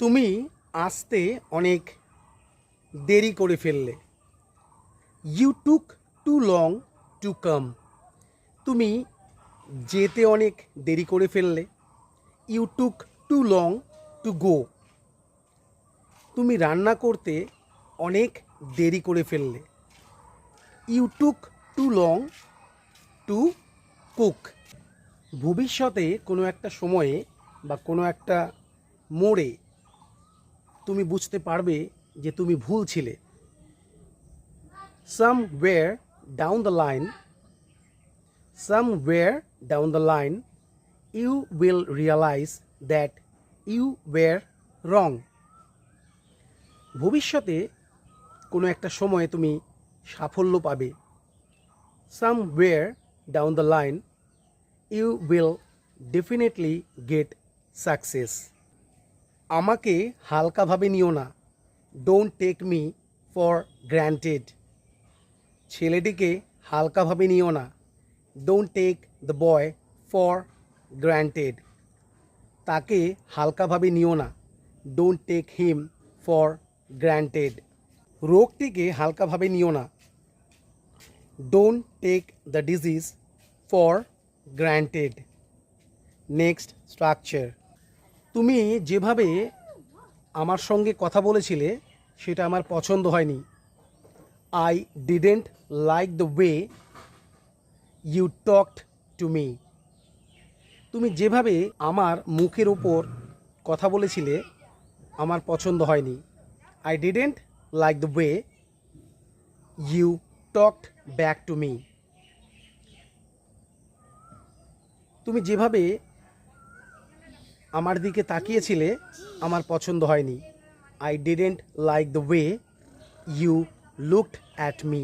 তুমি আসতে অনেক দেরি করে ফেললে। You took too long to come তুমি যেতে অনেক দেরি করে ফেললে। You took too long to go তুমি রান্না করতে অনেক দেরি করে ফেললে। You took too long to cook ভবিষ্যতে কোনো একটা সময়ে বা কোনো একটা মোড়ে তুমি বুঝতে পারবে যে তুমি ভুল ছিলে। Somewhere down the line somewhere down the line you will realise that you were wrong ভবিষ্যতে কোনো একটা সময়ে তুমি সাফল্য পাবে। Somewhere down the line you will definitely get success আমাকে হালকাভাবে নিও না don't take me for granted ছেলেটিকে হালকাভাবে নিও না don't take the boy for granted তাকে হালকাভাবে নিও না don't take him for granted রোগটিকে হালকাভাবে নিও না don't take the disease for granted next structure তুমি যেভাবে আমার সঙ্গে কথা বলেছিলে, সেটা আমার পছন্দ হয়নি। I didn't like the way you talked to me তুমি যেভাবে আমার মুখের ওপর কথা বলেছিলে, আমার পছন্দ হয়নি। I didn't like the way you talked back to me তুমি যেভাবে আমার দিকে তাকিয়েছিলে, আমার পছন্দ হয়নি। I didn't like the way you looked at me